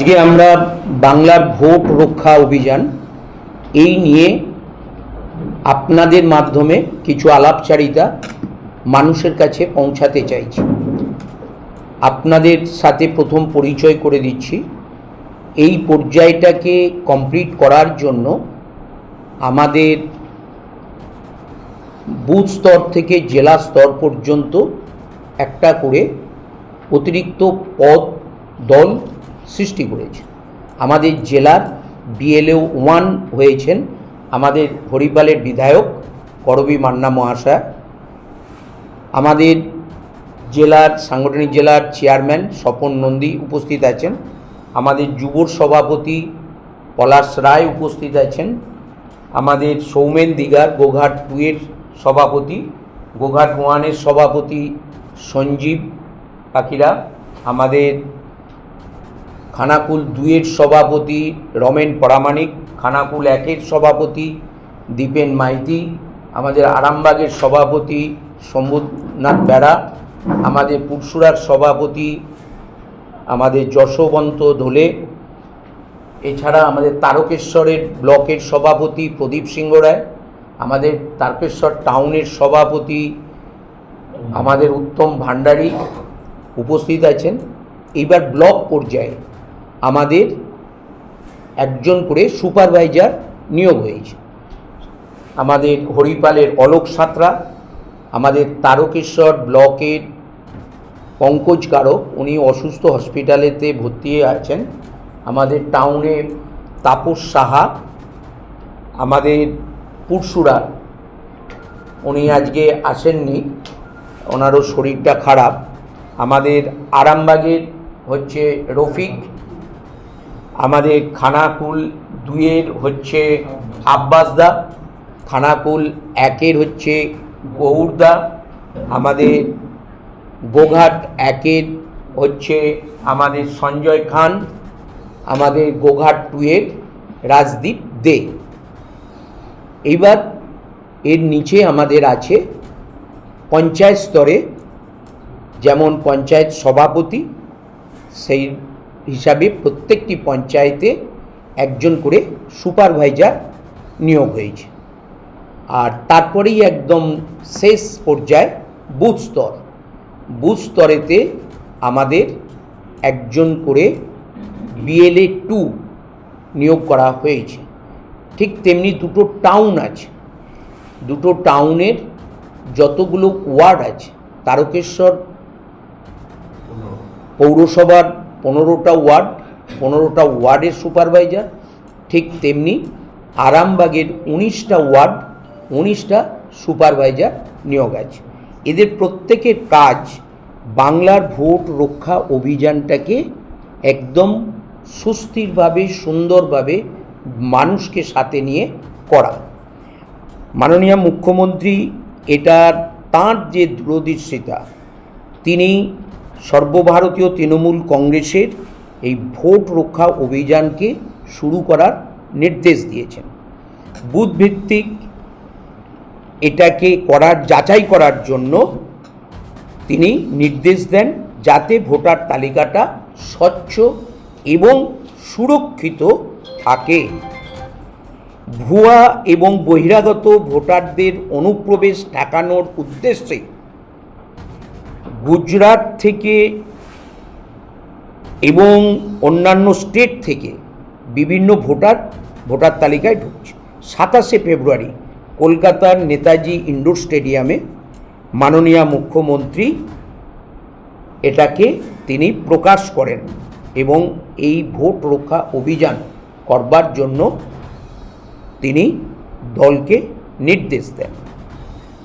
আজকে আমরা বাংলার ভোট রক্ষা অভিযান এই নিয়ে আপনাদের মাধ্যমে কিছু আলাপচারিতা মানুষের কাছে পৌঁছাতে চাইছি। আপনাদের সাথে প্রথম পরিচয় করে দিচ্ছি। এই পর্যায়টাকে কমপ্লিট করার জন্য আমাদের বুথ স্তর থেকে জেলা স্তর পর্যন্ত একটা করে অতিরিক্ত পদ দল সৃষ্টি করেছে। আমাদের জেলার বিএলও ওয়ান হয়েছেন আমাদের হরিপালের বিধায়ক করবী মান্না মহাশয়। আমাদের জেলার, সাংগঠনিক জেলার চেয়ারম্যান স্বপন নন্দী উপস্থিত আছেন। আমাদের যুবর সভাপতি পলাশ রায় উপস্থিত আছেন। আমাদের সৌমেন দিগার গোঘাট টুয়ের সভাপতি, গোঘাট ওয়ানের সভাপতি সঞ্জীব পাখিরা। আমাদের খানাকুল দুইয়ের সভাপতি রমেন পরামানিক খানাকুল একের সভাপতি দীপেন মাইতি, আমাদের আরামবাগের সভাপতি শম্ভুনাথ বেড়া, আমাদের পুরসুরার সভাপতি আমাদের যশবন্ত ধোলে, এছাড়া আমাদের তারকেশ্বরের ব্লকের সভাপতি প্রদীপ সিংহ রায়, আমাদের তারকেশ্বর টাউনের সভাপতি আমাদের উত্তম ভান্ডারী উপস্থিত আছেন। এইবার ব্লক পর্যায়ে আমাদের একজন করে সুপারভাইজার নিয়োগ হয়েছে। আমাদের হরিপালের অলোক সাঁতরা, আমাদের তারকেশ্বর ব্লকের পঙ্কজ কারক, উনি অসুস্থ হসপিটালেতে ভর্তি আছেন। আমাদের টাউনে তাপস সাহা, আমাদের পুরসুরা, উনি আজকে আসেননি। ওনারও শরীরটা খারাপ। আমাদের আরামবাগের হচ্ছে রফিক আমাদের খানাকুল দুইয়ের হচ্ছে আব্বাসদা, খানাকুল একের হচ্ছে গৌরদা, আমাদের গোঘাট একের হচ্ছে আমাদের সঞ্জয় খান, আমাদের গোঘাট টুয়ের রাজদীপ দে। এইবার এর নিচে আমাদের আছে পঞ্চায়েত স্তরে, যেমন পঞ্চায়েত সভাপতি, সেই হিসাবে প্রত্যেকটি পঞ্চায়েতে একজন করে সুপারভাইজার নিয়োগ হয়েছে। আর তারপরেই একদম শেষ পর্যায়ে বুথ স্তর। বুথ স্তরেতে আমাদের একজন করে বিএলএ টু নিয়োগ করা হয়েছে। ঠিক তেমনি দুটো টাউন আছে। দুটো টাউনের যতগুলো ওয়ার্ড আছে, তারকেশ্বর পৌরসভার পনেরোটা ওয়ার্ড, পনেরোটা ওয়ার্ডের সুপারভাইজার, ঠিক তেমনি আরামবাগের উনিশটা ওয়ার্ড, উনিশটা সুপারভাইজার নিয়োগ আছে। এদের প্রত্যেকের কাজ বাংলার ভোট রক্ষা অভিযানটাকে একদম সুস্থিরভাবে, সুন্দরভাবে মানুষকে সাথে নিয়ে করা। মাননীয় মুখ্যমন্ত্রী এটার তাঁর যে দূরদৃষ্টিতা, তিনি সর্বভারতীয় তৃণমূল কংগ্রেসের এই ভোট রক্ষা অভিযানকে শুরু করার নির্দেশ দিয়েছেন। বুথ ভিত্তিক এটাকে করার, যাচাই করার জন্য তিনি নির্দেশ দেন যাতে ভোটার তালিকাটা স্বচ্ছ এবং সুরক্ষিত থাকে। ভুয়া এবং বহিরাগত ভোটারদের অনুপ্রবেশ ঠেকানোর উদ্দেশ্যে গুজরাট থেকে এবং অন্যান্য স্টেট থেকে বিভিন্ন ভোটার ভোটার তালিকায় ঢুকছে। সাতাশে ফেব্রুয়ারি কলকাতার নেতাজি ইন্ডোর স্টেডিয়ামে মাননীয় মুখ্যমন্ত্রী এটাকে তিনি প্রকাশ করেন এবং এই ভোট রক্ষা অভিযান করবার জন্য তিনি দলকে নির্দেশ দেন।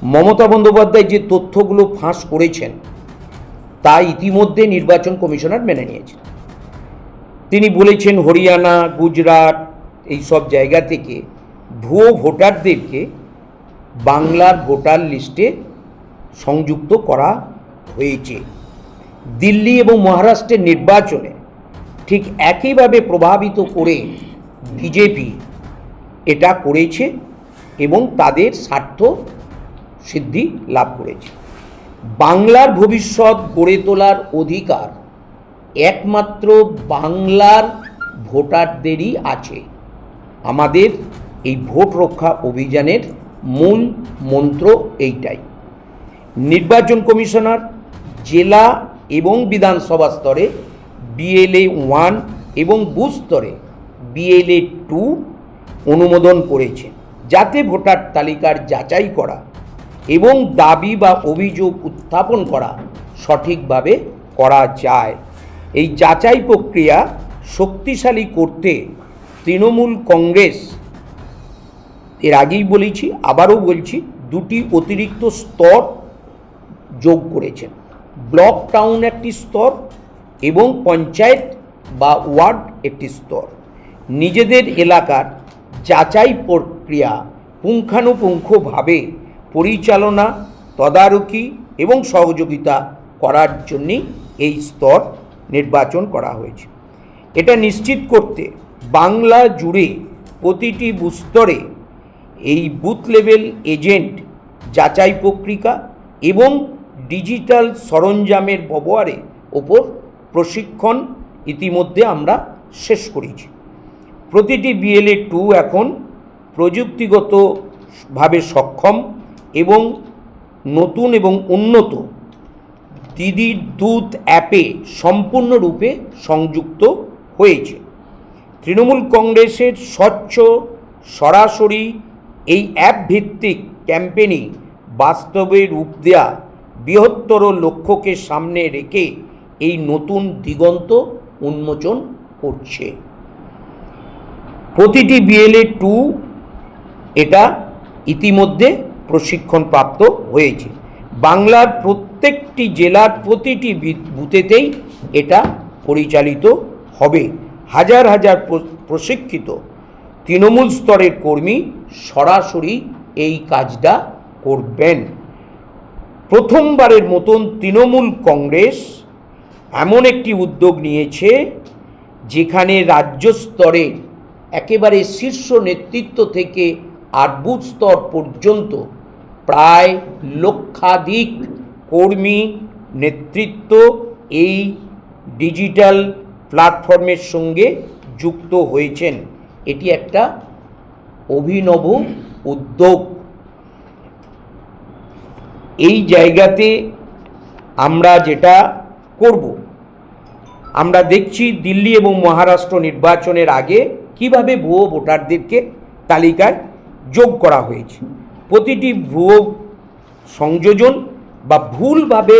মমতা বন্দ্যোপাধ্যায় যে তথ্যগুলো ফাঁস করেছেন তা ইতিমধ্যে নির্বাচন কমিশনার মেনে নিয়েছেন। তিনি বলেছেন, হরিয়ানা, গুজরাট এই সব জায়গা থেকে ভুয়ো ভোটারদেরকে বাংলার ভোটার লিস্টে সংযুক্ত করা হয়েছে। দিল্লি এবং মহারাষ্ট্রের নির্বাচনে ঠিক একইভাবে প্রভাবিত করে বিজেপি এটা করেছে এবং তাদের স্বার্থ সিদ্ধি লাভ করেছে। বাংলার ভবিষ্যৎ গড়ে তোলার অধিকার। একমাত্র বাংলার ভোটারদেরই আছে। আমাদের এই ভোট রক্ষা অভিযানের মূল মন্ত্র এইটাই। নির্বাচন কমিশনার, জেলা এবং বিধানসভা স্তরে বিএলএ ওয়ান এবং বুথ স্তরে বিএলএ টু অনুমোদন করেছে। যাতে ভোটার তালিকার যাচাই করা এবং দাবি বা অভিযোগ উত্থাপন করা সঠিকভাবে করা যায়। এই যাচাই প্রক্রিয়া শক্তিশালী করতে তৃণমূল কংগ্রেস, এর আগেই বলেছি, আবারও বলছি, দুটি অতিরিক্ত স্তর যোগ করেছেন। ব্লক টাউন একটি স্তর এবং পঞ্চায়েত বা ওয়ার্ড একটি স্তর। নিজেদের এলাকার যাচাই প্রক্রিয়া পুঙ্খানুপুঙ্খভাবে পরিচালনা, তদারকি এবং সহযোগিতা করার জন্যই এই স্তর নির্বাচন করা হয়েছে। এটা নিশ্চিত করতে বাংলা জুড়ে প্রতিটি বুস্তরে এই বুথ লেভেল এজেন্ট, যাচাই প্রক্রিয়া এবং ডিজিটাল সরঞ্জামের ব্যবহারের ওপর প্রশিক্ষণ ইতিমধ্যে আমরা শেষ করেছি। প্রতিটি বিএলএ টু এখন প্রযুক্তিগতভাবে সক্ষম এবং নতুন এবং উন্নত দিদির দূত অ্যাপে সম্পূর্ণরূপে সংযুক্ত হয়েছে। তৃণমূল কংগ্রেসের স্বচ্ছ সরাসরি এই অ্যাপ ভিত্তিক ক্যাম্পেইনে বাস্তবে রূপ দেয়া বৃহত্তর লক্ষ্যকে সামনে রেখে এই নতুন দিগন্ত উন্মোচন করছে। প্রতিটি বিএলএ টু এটা ইতিমধ্যে প্রশিক্ষণপ্রাপ্ত হয়েছে। বাংলার প্রত্যেকটি জেলার প্রতিটি বুথেতেই এটা পরিচালিত হবে। হাজার হাজার প্রশিক্ষিত তৃণমূল স্তরের কর্মী সরাসরি এই কাজটা করবেন। প্রথমবারের মতন তৃণমূল কংগ্রেস এমন একটি উদ্যোগ নিয়েছে, যেখানে রাজ্য স্তরে একেবারে শীর্ষ নেতৃত্ব থেকে আর স্তর পর্যন্ত প্রায় লক্ষাধিক কর্মী নেতৃত্ব এই ডিজিটাল প্ল্যাটফর্মের সঙ্গে যুক্ত হয়েছেন। এটি একটা অভিনব উদ্যোগ। এই জায়গাতে আমরা যেটা করব, আমরা দেখছি দিল্লি এবং মহারাষ্ট্র নির্বাচনের আগে কীভাবে ভুয়ো ভোটারদেরকে তালিকায় যোগ করা হয়েছে। প্রতিটি ভুয়ো সংযোজন বা ভুলভাবে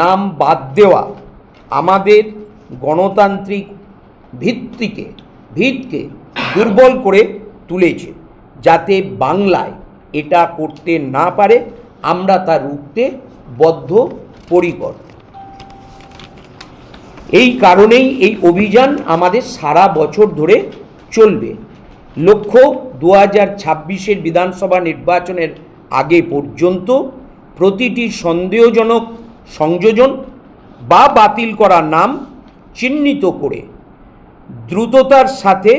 নাম বাদ দেওয়া আমাদের গণতান্ত্রিক ভিত্তিকে, ভিতকে দুর্বল করে তুলেছে, যাতে বাংলায় এটা করতে না পারে, আমরা তা রুখতে বদ্ধ পরিকর এই কারণেই এই অভিযান আমাদের সারা বছর ধরে চলবে। লক্ষ্য দু হাজার ছাব্বিশের বিধানসভা নির্বাচনের আগে পর্যন্ত প্রতিটি সন্দেহজনক সংযোজন বা বাতিল করা নাম চিহ্নিত করে দ্রুততার সাথে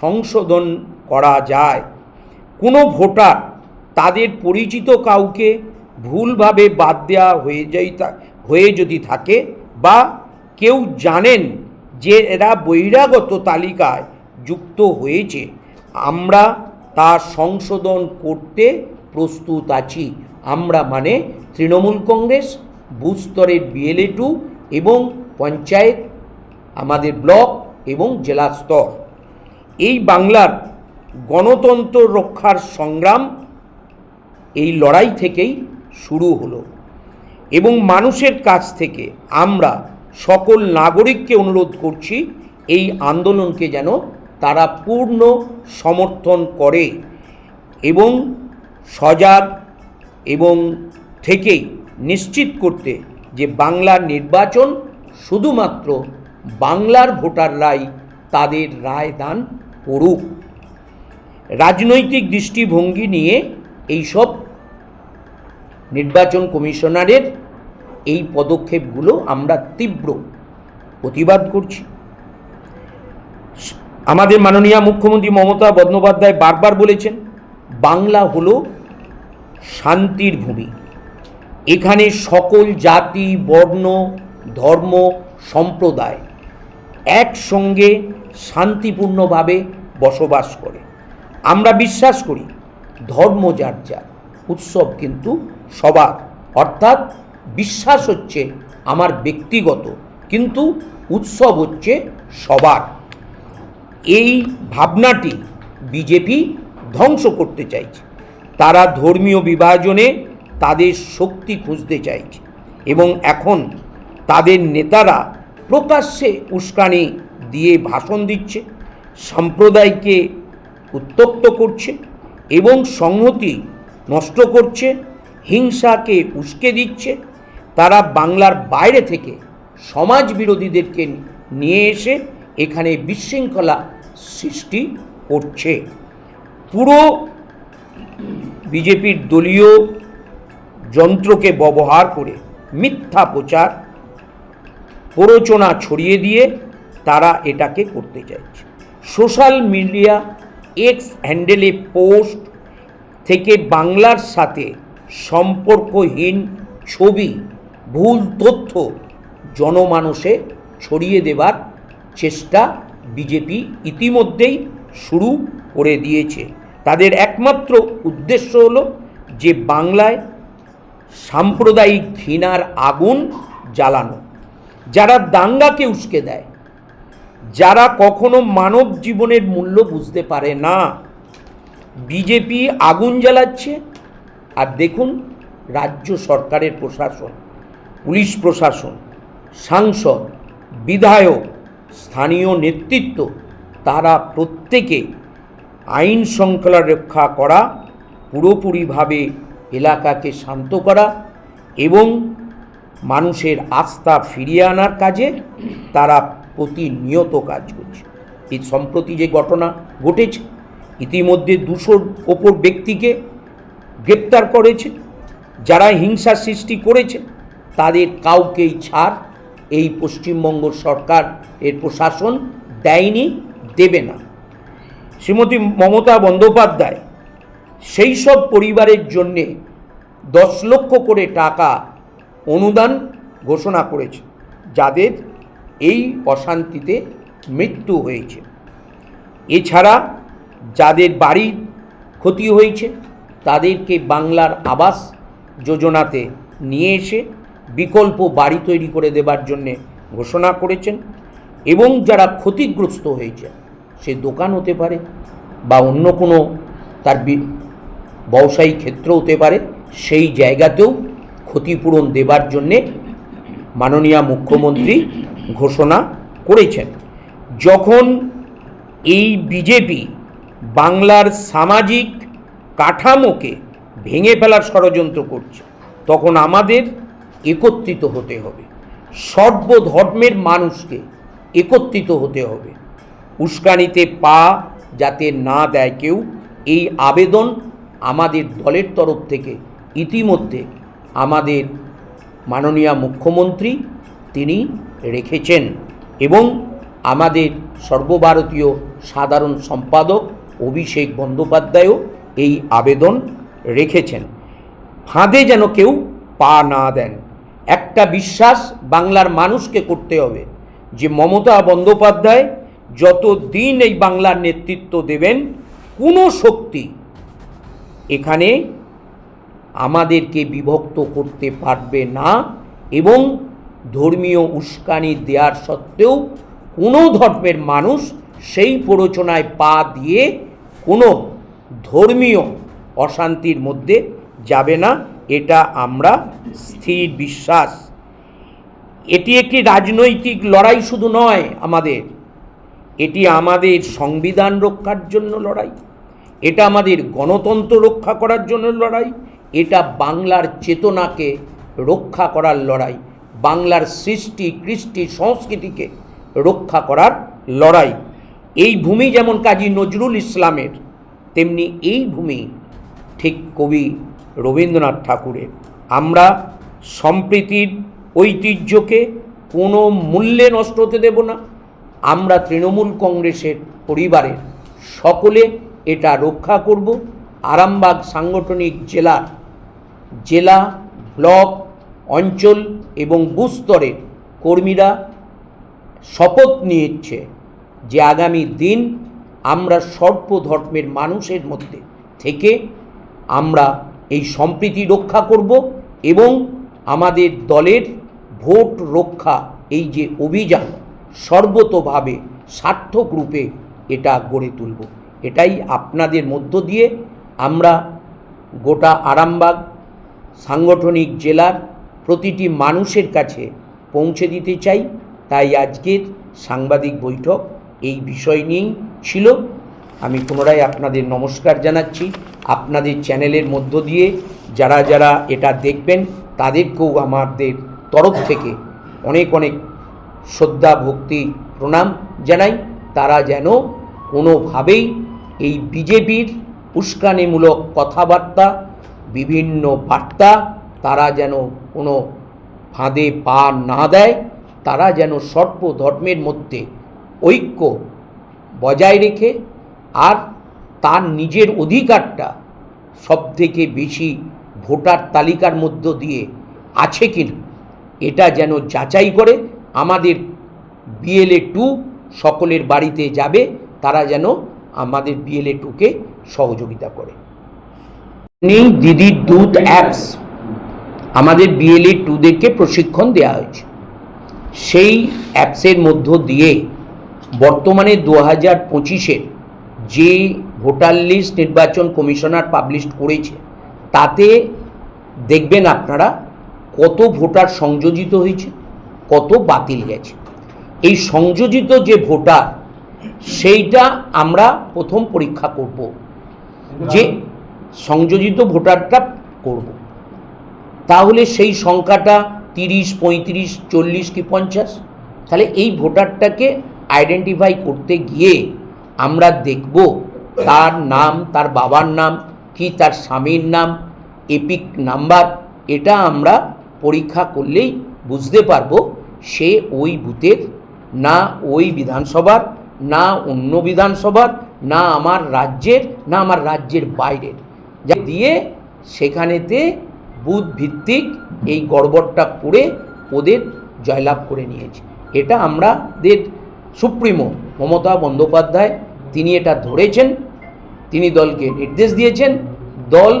সংশোধন করা যায়। কোনো ভোটার তাদের পরিচিত কাউকে ভুলভাবে বাদ দেওয়া হয়ে যাই হয়ে যদি থাকে বা কেউ জানেন যে এরা বহিরাগত তালিকায় যুক্ত হয়েছে আমরা তা সংশোধন করতে প্রস্তুত আছি। আমরা মানে তৃণমূল কংগ্রেস, বুথ স্তরের বিএলএ টু এবং পঞ্চায়েত, আমাদের ব্লক এবং জেলা স্তর। এই বাংলার গণতন্ত্র রক্ষার সংগ্রাম এই লড়াই থেকেই শুরু হলো এবং মানুষের কাছ থেকে আমরা সকল নাগরিককে অনুরোধ করছি এই আন্দোলনকে যেন তারা পূর্ণ সমর্থন করে এবং সজাগ এবং থেকেই নিশ্চিত করতে যে বাংলার নির্বাচন শুধুমাত্র বাংলার ভোটাররাই তাদের রায় দান করুক। রাজনৈতিক দৃষ্টিভঙ্গি নিয়ে এইসব নির্বাচন কমিশনারের এই পদক্ষেপগুলো আমরা তীব্র প্রতিবাদ করছি। আমাদের মাননীয় মুখ্যমন্ত্রী মমতা বন্দ্যোপাধ্যায় বারবার বলেছেন, বাংলা হল শান্তির ভূমি। এখানে সকল জাতি, বর্ণ, ধর্ম, সম্প্রদায় একসঙ্গে শান্তিপূর্ণভাবে বসবাস করে। আমরা বিশ্বাস করি, ধর্ম যার যার, উৎসব কিন্তু সবার। অর্থাৎ বিশ্বাস হচ্ছে আমার ব্যক্তিগত, কিন্তু উৎসব হচ্ছে সবার। এই ভাবনাটি বিজেপি ধ্বংস করতে চাইছে। তারা ধর্মীয় বিভাজনে তাদের শক্তি খুঁজতে চাইছে এবং এখন তাদের নেতারা প্রকাশ্যে উস্কানি দিয়ে ভাষণ দিচ্ছে, সম্প্রদায়কে উত্তপ্ত করছে এবং সংহতি নষ্ট করছে, হিংসাকে উস্কে দিচ্ছে। তারা বাংলার বাইরে থেকে সমাজ বিরোধীদেরকে নিয়ে এসে এখানে বিশৃঙ্খলা সৃষ্টি করছে। পুরো বিজেপির দলীয় যন্ত্রকে ব্যবহার করে মিথ্যা প্রচার, প্ররোচনা ছড়িয়ে দিয়ে তারা এটাকে করতে চাইছে। সোশ্যাল মিডিয়া এক্স হ্যান্ডেলে পোস্ট থেকে বাংলার সাথে সম্পর্কহীন ছবি, ভুল তথ্য জনমানসে ছড়িয়ে দেবার চেষ্টা বিজেপি ইতিমধ্যেই শুরু করে দিয়েছে। তাদের একমাত্র উদ্দেশ্য হলো যে বাংলায় সাম্প্রদায়িক ঘৃণার আগুন জ্বালানো। যারা দাঙ্গাকে উস্কে দেয়, যারা কখনো মানব জীবনের মূল্য বুঝতে পারে না। বিজেপি আগুন জ্বালাচ্ছে আর দেখুন রাজ্য সরকারের প্রশাসন, পুলিশ প্রশাসন, সাংসদ, বিধায়ক স্থানীয় নেতৃত্ব, তারা প্রত্যেকে আইন শৃঙ্খলা রক্ষা করা, পুরোপুরিভাবে এলাকাকে শান্ত করা এবং মানুষের আস্থা ফিরিয়ে আনার কাজে তারা প্রতিনিয়ত কাজ করছে। এই সম্প্রতি যে ঘটনা ঘটেছে, ইতিমধ্যে দুশোর ওপর ব্যক্তিকে গ্রেপ্তার করেছে। যারা হিংসা সৃষ্টি করেছে, তাদের কাউকেই ছাড় এই পশ্চিমবঙ্গ সরকার এর প্রশাসন দেয়নি, দেবে না। শ্রীমতী মমতা বন্দ্যোপাধ্যায় সেই সব পরিবারের জন্যে দশ লক্ষ করে টাকা অনুদান ঘোষণা করেছে, যাদের এই অশান্তিতে মৃত্যু হয়েছে। এছাড়া যাদের বাড়ির ক্ষতি হয়েছে, তাদেরকে বাংলার আবাস যোজনাতে নিয়ে এসে বিকল্প বাড়ি তৈরি করে দেবার জন্যে ঘোষণা করেছেন এবং যারা ক্ষতিগ্রস্ত হয়েছে, সে দোকান হতে পারে বা অন্য কোনো তার বি- ব্যবসায়িক ক্ষেত্র হতে পারে, সেই জায়গাতেও ক্ষতিপূরণ দেবার জন্যে মাননীয় মুখ্যমন্ত্রী ঘোষণা করেছেন। যখন এই বিজেপি বাংলার সামাজিক কাঠামোকে ভেঙে ফেলার ষড়যন্ত্র করছে, তখন আমাদের একত্রিত হতে হবে। সর্বধর্মের মানুষকে একত্রিত হতে হবে। উস্কানিতে পা যাতে না দেয় কেউ, এই আবেদন আমাদের দলের তরফ থেকে ইতিমধ্যে আমাদের মাননীয় মুখ্যমন্ত্রী তিনি রেখেছেন এবং আমাদের সর্বভারতীয় সাধারণ সম্পাদক অভিষেক বন্দ্যোপাধ্যায়ও এই আবেদন রেখেছেন। ফাঁদে যেন কেউ পা না দেন। একটা বিশ্বাস বাংলার মানুষকে করতে হবে যে মমতা বন্দ্যোপাধ্যায় যত দিন এই বাংলার নেতৃত্ব দেবেন, কোনো শক্তি এখানে আমাদেরকে বিভক্ত করতে পারবে না এবং ধর্মীয় উস্কানি দেওয়ার সত্ত্বেও কোনো ধর্মের মানুষ সেই প্ররোচনায় পা দিয়ে কোনো ধর্মীয় অশান্তির মধ্যে যাবে না। এটা আমরা স্থির বিশ্বাস। এটি একটি রাজনৈতিক লড়াই শুধু নয় আমাদের। এটি আমাদের সংবিধান রক্ষার জন্য লড়াই। এটা আমাদের গণতন্ত্র রক্ষা করার জন্য লড়াই। এটা বাংলার চেতনাকে রক্ষা করার লড়াই। বাংলার সৃষ্টি, কৃষ্টি, সংস্কৃতিকে রক্ষা করার লড়াই। এই ভূমি যেমন কাজী নজরুল ইসলামের, তেমনি এই ভূমি ঠিক কবি রবীন্দ্রনাথ ঠাকুরের। আমরা সম্প্রীতির ঐতিহ্যকে কোনো মূল্যে নষ্ট হতে দেব না। আমরা তৃণমূল কংগ্রেসের পরিবারের সকলে এটা রক্ষা করব। আরামবাগ সাংগঠনিক জেলার জেলা, ব্লক, অঞ্চল এবং বুথ স্তরের কর্মীরা শপথ নিয়েছে যে আগামী দিন আমরা সর্বধর্মের মানুষের মধ্যে থেকে আমরা এই সম্প্রীতি রক্ষা করব এবং আমাদের দলের ভোট রক্ষা, এই যে অভিযান, সর্বতোভাবে সার্থক রূপে এটা গড়ে তুলব। এটাই আপনাদের মধ্য দিয়ে আমরা গোটা আরামবাগ সাংগঠনিক জেলার প্রতিটি মানুষের কাছে পৌঁছে দিতে চাই। তাই আজকের সাংবাদিক বৈঠক এই বিষয় নিয়েই ছিল। আমি পুনরায় আপনাদের নমস্কার জানাচ্ছি। আপনাদের চ্যানেলের মধ্য দিয়ে যারা যারা এটা দেখবেন, তাদেরকেও আমাদের তরফ থেকে অনেক অনেক শ্রদ্ধা, ভক্তি, প্রণাম জানাই। তারা যেন কোনোভাবেই এই বিজেপির উস্কানিমূলক কথাবার্তা, বিভিন্ন বার্তা তারা যেন কোনো ফাঁদে পা না দেয়, তারা যেন সর্বধর্মের মধ্যে ঐক্য বজায় রেখে আর তার নিজের অধিকারটা সবথেকে বেশি ভোটার তালিকার মধ্য দিয়ে আছে কিনা, এটা যেন যাচাই করে আমাদের বিএলএ টু সকলের বাড়িতে যাবে, তারা যেন আমাদের বিএলএ টুকে সহযোগিতা করে। নেই দিদির দুধ অ্যাপস আমাদের বিএলএ টুদেরকে প্রশিক্ষণ দেওয়া হয়েছে। সেই অ্যাপসের মধ্য দিয়ে বর্তমানে দু হাজার পঁচিশের যে ভোটার লিস্ট নির্বাচন কমিশনার পাবলিশ করেছে। তাতে দেখবেন আপনারা কত ভোটার সংযোজিত হয়েছে, কত বাতিল গেছে। এই সংযোজিত যে ভোটার, সেইটা আমরা প্রথম পরীক্ষা করব। যে সংযোজিত ভোটারটা করব। তাহলে সেই সংখ্যাটা তিরিশ, পঁয়ত্রিশ, চল্লিশ কি পঞ্চাশ? তাহলে এই ভোটারটাকে আইডেন্টিফাই করতে গিয়ে আমরা দেখব তার নাম, তার বাবার নাম, কি তার স্বামীর নাম, এপিক নাম্বার, এটা আমরা পরীক্ষা করলেই বুঝতে পারব সে ওই বুথের, না ওই বিধানসভার, না অন্য বিধানসভার, না আমার রাজ্যের, না আমার রাজ্যের বাইরের। যা দিয়ে সেখানেতে বুথ ভিত্তিক এই গড়বড়টা পড়ে ওদের জয়লাভ করে নিয়েছে। এটা আমাদের সুপ্রিমো মমতা বন্দ্যোপাধ্যায় তিনি এটা ধরেছেন তিনি দলকে নির্দেশ দিয়েছেন দল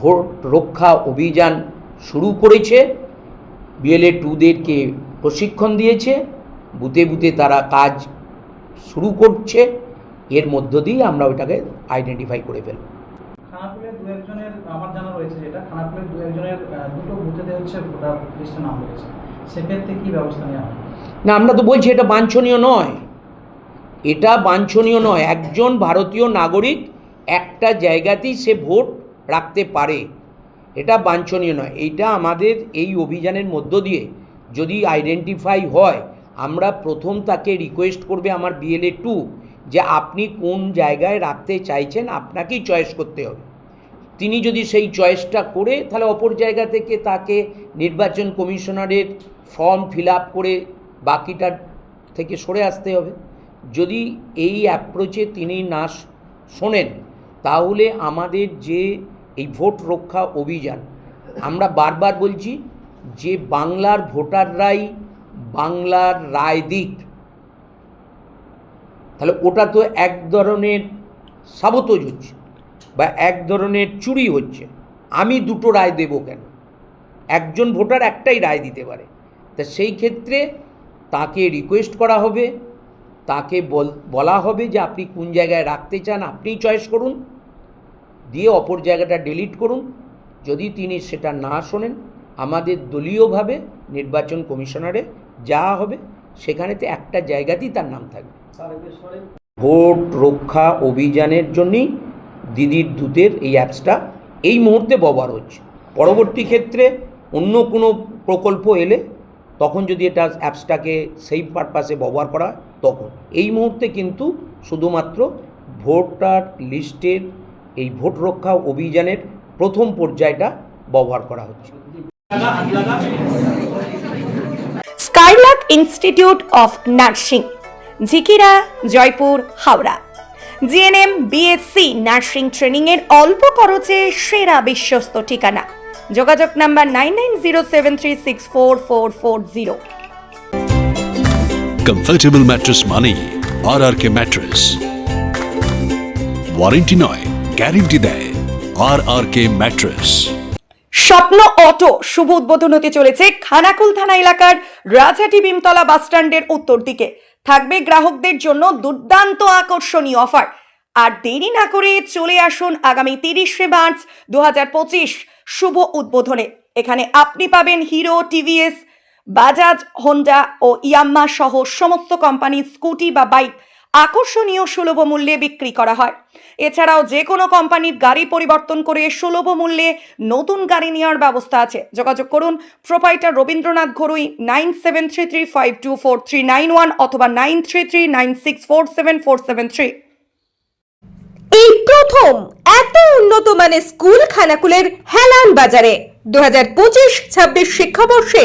ভোট রক্ষা অভিযান শুরু করেছে বিএলএ টুদেরকে প্রশিক্ষণ দিয়েছে বুতে বুথে তারা কাজ শুরু করছে এর মধ্য দিয়ে আমরা ওইটাকে আইডেন্টিফাই করে ফেলব। খানাকুলের দু একজনের আমার জানা রয়েছে যেটা খানাকুলের দু একজনের দুটো বুথেতে হচ্ছে ভোটার লিস্টে নাম রয়েছে। সেক্ষেত্রে কি ব্যবস্থা নেওয়া হবে? না আমরা তো বলছি এটা বাঞ্ছনীয় নয়। এটা বাঞ্ছনীয় নয়। একজন ভারতীয় নাগরিক একটা জায়গাতেই সে ভোট রাখতে পারে। এটা বাঞ্ছনীয় নয়। এইটা আমাদের এই অভিযানের মধ্য দিয়ে যদি আইডেন্টিফাই হয়, আমরা প্রথম তাকে রিকোয়েস্ট করবে আমার বিএলএ টু যে আপনি কোন জায়গায় রাখতে চাইছেন, আপনাকেই চয়েস করতে হবে। তিনি যদি সেই চয়েসটা করে, তাহলে অপর জায়গা থেকে তাকে নির্বাচন কমিশনারের ফর্ম ফিল করে বাকিটার থেকে সরে আসতে হবে। যদি এই অ্যাপ্রোচে তিনি না শোনেন, তাহলে আমাদের যে এই ভোট রক্ষা অভিযান, আমরা বারবার বলছি যে বাংলার ভোটাররাই বাংলার রায় দিক। তাহলে ওটা তো এক ধরনের সাবতজ হচ্ছে বা এক ধরনের চুরি হচ্ছে। আমি দুটো রায় দেবো কেন? একজন ভোটার একটাই রায় দিতে পারে। তা সেই ক্ষেত্রে তাকে রিকোয়েস্ট করা হবে। তাকে বল- হবে যে আপনি কোন জায়গায় রাখতে চান আপনিই চয়েস করুন। দিয়ে অপর জায়গাটা ডিলিট করুন। যদি তিনি সেটা না শোনেন, আমাদের দলীয়ভাবে নির্বাচন কমিশনারে যা হবে। সেখানেতে একটা জায়গাতেই তার নাম থাকবে। ভোট রক্ষা অভিযানের জন্যই দিদির দূতের এই অ্যাপসটা এই মুহূর্তে ব্যবহার হচ্ছে। পরবর্তী ক্ষেত্রে অন্য কোনো প্রকল্প এলে তখন যদি এটা অ্যাপসটাকে সেই পারপাসে ব্যবহার করা হয় তখন। এই মুহূর্তে কিন্তু শুধুমাত্র ভোটার লিস্টের এই ভোট রক্ষা অভিযানের প্রথম পর্যায়টা ব্যবহার করা হচ্ছে। Skylark institute of nursing, Jhikira, Jaipur, Howrah. GNM, BSc nursing training এর অল্প খরচে সেরা বিশ্বস্ত ঠিকানা। যোগাযোগ number nine nine zero seven three six four four four zero. Comfortable mattress money R R K mattress warranty নয় গ্যারেন্টি দেয় আর R K mattress স্বপ্ন অটো, শুভ উদ্বোধন হতে চলেছে খানাকুল থানা এলাকার রাজহাটি ভীমতলা বাসস্ট্যান্ডের উত্তর দিকে। থাকবে গ্রাহকদের জন্য দুর্দান্ত আকর্ষণীয় অফার। আর দেরি না করে চলে আসুন আগামী তিরিশে মার্চ দু হাজার পঁচিশ শুভ উদ্বোধনে। এখানে আপনি পাবেন হিরো, টিভিএস বাজাজ হোন্ডা ও ইয়াম্মা সহ সমস্ত কোম্পানির স্কুটি বা বাইক আকর্ষণীয় সুলভ মূল্যে বিক্রি করা হয়। এছাড়াও যে কোনো কোম্পানির গাড়ি পরিবর্তন করে সুলভ মূল্যে নতুন গাড়ি নেওয়ার ব্যবস্থা আছে। যোগাযোগ করুন proprietor Rabindranath Gharui nine seven three three five two four three nine one অথবা nine three three nine six four seven four seven three এই প্রথম এত উন্নত মানের স্কুল খানাকুলের হেলান বাজারে দু হাজার পঁচিশ ছাব্বিশ শিক্ষাবর্ষে